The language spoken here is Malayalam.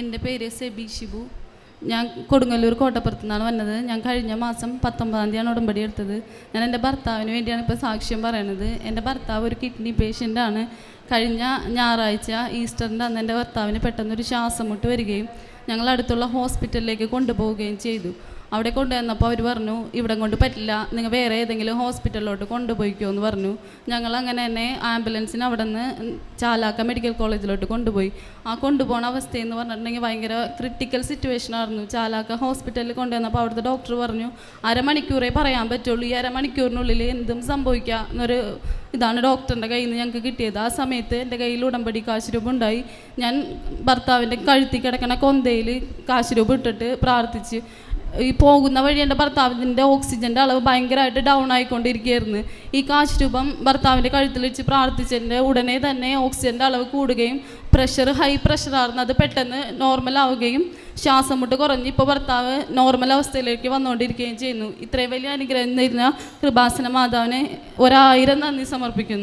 എന്റെ പേര് സെബി ഷിബു. ഞാൻ കൊടുങ്ങല്ലൂർ കോട്ടപ്പുറത്ത് നിന്നാണ് വന്നത്. ഞാൻ കഴിഞ്ഞ മാസം പത്തൊമ്പതാം തീയതിയാണ് ഉടമ്പടി എടുത്തത്. ഞാൻ എന്റെ ഭർത്താവിന് വേണ്ടിയാണ് ഇപ്പോൾ സാക്ഷ്യം പറയണത്. എന്റെ ഭർത്താവ് ഒരു കിഡ്നി പേഷ്യന്റാണ് കഴിഞ്ഞ ഞായറാഴ്ച ഈസ്റ്ററിന്റെ അന്ന് എന്റെ ഭർത്താവിന് പെട്ടെന്നൊരു ശ്വാസം മുട്ട് വരികയും ഞങ്ങൾ അടുത്തുള്ള ഹോസ്പിറ്റലിലേക്ക് കൊണ്ടുപോവുകയും ചെയ്തു. അവിടെ കൊണ്ടുവന്നപ്പോൾ അവർ പറഞ്ഞു ഇവിടെ കൊണ്ട് പറ്റില്ല. നിങ്ങൾ വേറെ ഏതെങ്കിലും ഹോസ്പിറ്റലിലോട്ട് കൊണ്ടുപോയിക്കോ എന്ന് പറഞ്ഞു. ഞങ്ങൾ അങ്ങനെ തന്നെ ആംബുലൻസിന് അവിടെ നിന്ന് ചാലാക്ക മെഡിക്കൽ കോളേജിലോട്ട് കൊണ്ടുപോയി. ആ കൊണ്ടുപോകുന്ന അവസ്ഥയെന്ന് പറഞ്ഞിട്ടുണ്ടെങ്കിൽ ഭയങ്കര ക്രിട്ടിക്കൽ സിറ്റുവേഷൻ ആയിരുന്നു. ചാലാക്ക ഹോസ്പിറ്റലിൽ കൊണ്ടുവന്നപ്പോൾ അവിടുത്തെ ഡോക്ടർ പറഞ്ഞു അരമണിക്കൂറേ പറയാൻ പറ്റുള്ളൂ. ഈ അരമണിക്കൂറിനുള്ളിൽ എന്തും സംഭവിക്കാം എന്നൊരു ഇതാണ് ഡോക്ടറിന്റെ കയ്യിൽ നിന്ന് ഞങ്ങൾക്ക് കിട്ടിയത്. ആ സമയത്ത് എന്റെ കയ്യിൽ ഉടമ്പടി കാശ് രൂപ ഉണ്ടായി. ഞാൻ ഭർത്താവിന്റെ കഴുത്തി കിടക്കണ കൊന്തയിൽ കാശ് രൂപ ഇട്ടിട്ട് പ്രാർത്ഥിച്ച് ഈ പോകുന്ന വഴി എന്റെ ഭർത്താവിന്റെ ഓക്സിജന്റെ അളവ് ഭയങ്കരമായിട്ട് ഡൗൺ ആയിക്കൊണ്ടിരിക്കുകയായിരുന്നു. ഈ കാശ് രൂപം ഭർത്താവിന്റെ കഴുത്തിൽ വെച്ച് പ്രാർത്ഥിച്ചതിന്റെ ഉടനെ തന്നെ ഓക്സിജന്റെ അളവ് കൂടുകയും പ്രഷർ ഹൈ പ്രഷറായിരുന്നു അത് പെട്ടെന്ന് നോർമൽ ആവുകയും ശ്വാസം മുട്ട് കുറഞ്ഞ് ഇപ്പോൾ ഭർത്താവ് നോർമൽ അവസ്ഥയിലേക്ക് വന്നുകൊണ്ടിരിക്കുകയും ചെയ്യുന്നു. ഇത്രയും വലിയ അനുഗ്രഹം തരുന്ന കൃപാസന മാതാവിനെ ഒരായിരം നന്ദി സമർപ്പിക്കുന്നു.